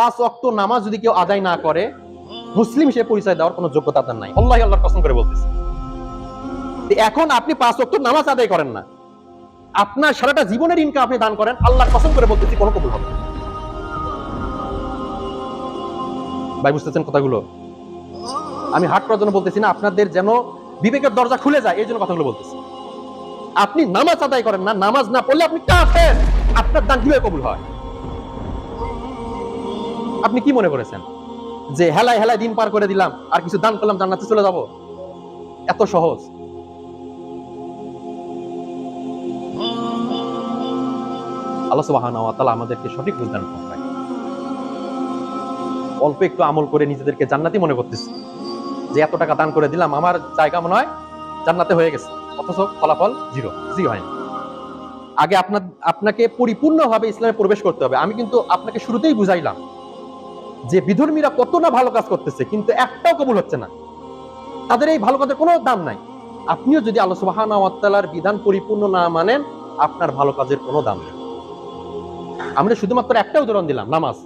পাঁচ অক্ত নামাজ যদি কেউ আদায় না করে, মুসলিম সে পরিচয় দেওয়ার কোনো যোগ্যতা তার নাই। আল্লাহ আল্লাহর কসম করে বলতেছে। এখন আপনি পাঁচ অক্ত নামাজ আদায় করেন না। আপনার সারাটা জীবনের ইনকাম আপনি দান করেন, আল্লাহর কসম করে বলতেছি, কোনো কবুল হবে ভাই, বুঝতেছেন কথাগুলো? আমি হাট করার জন্য বলতেছি না, আপনাদের যেন বিবেকের দরজা খুলে যায়, এই জন্য কথাগুলো বলতেছি। আপনি নামাজ আদায় করেন না, নামাজ না পড়লে আপনি কাফের। আপনার দান কীভাবে কবুল হয়? আপনি কি মনে করেছেন? যে হেলায় হেলায় দিন পার করে দিলাম, আর কিছু দান করলাম, জান্নাতে চলে যাব? এত সহজ। আল্লাহ সুবহানাহু ওয়া আমাদেরকে সঠিক বুঝদান অল্প একটু আমল করে নিজেদেরকে জান্নাতি মনে করতেছি। যে এত টাকা দান করে দিলাম, আমার জায়গা মনে হয় জান্নাতে হয়ে গেছে। অথচ ফলাফল জিরো জি হয়নি। আগে আপনার আপনাকে পরিপূর্ণভাবে ইসলামে প্রবেশ করতে হবে। আমি কিন্তু আপনাকে শুরুতেই বুঝাইলাম। যে বিধর্মীরা কত না ভালো কাজ করতেছে, কিন্তু একটাও কবুল হচ্ছে না। তাদের এই ভালো কাজের কোনো দাম নাই। আপনিও যদি আল্লাহ সুবহানাহু বিধান পরিপূর্ণ না মানেন, আপনার ভালো কাজের কোনো দাম নেই। আমরা শুধুমাত্র একটা উদাহরণ দিলাম, নামাজ।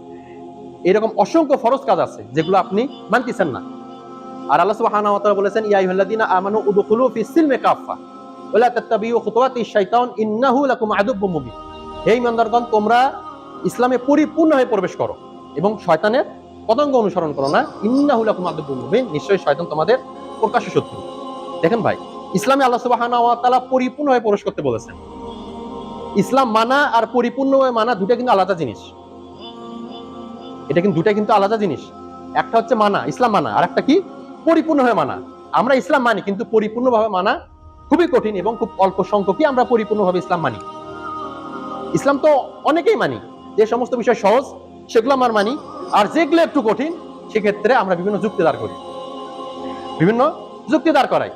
এরকম অসংখ্য ফরজ কাজ আছে, যেগুলো আপনি মানতেছেন না। আর আল্লাহ সুবহানাহু বলেছেন, ইয়া আইয়ুহাল্লাযীনা আমানু উদখুলু ফিস সিলমি কাফা ওয়ালা তাত্তাবিউ খুতুওয়াতিশ শাইতান, ইন্নাহু লাকুম আদুব্বুম মুবিন। হে ইমানদারগণ তোমরা ইসলামে পরিপূর্ণভাবে প্রবেশ করো। এবং শয়তানের পতঙ্গ অনুসরণ করো না। ইন্নাহু লাকুম আদুব্বুম মুবিন। নিশ্চয়ই শয়তান তোমাদের প্রকাশ্য শত্রু। দেখেন ভাই, ইসলামে আল্লাহ তাআলা পরিপূর্ণভাবে প্রবেশ করতে বলেছেন। ইসলাম মানা আর পরিপূর্ণভাবে মানা দুটা কিন্তু আলাদা জিনিস। এটা কিন্তু দুটা কিন্তু আলাদা জিনিস। একটা হচ্ছে মানা, ইসলাম মানা। আর একটা কি? পরিপূর্ণভাবে মানা। আমরা ইসলাম মানি, কিন্তু পরিপূর্ণভাবে মানা খুবই কঠিন এবং খুব অল্প সংখ্যকই আমরা পরিপূর্ণভাবে ইসলাম মানি। ইসলাম তো অনেকেই মানি। যে সমস্ত বিষয় সহজ সেগুলো আমার মানি। আর যেগুলো একটু কঠিন, সেক্ষেত্রে আমরা বিভিন্ন যুক্তি দাঁড় করি। বিভিন্ন যুক্তি দাঁড় করাই।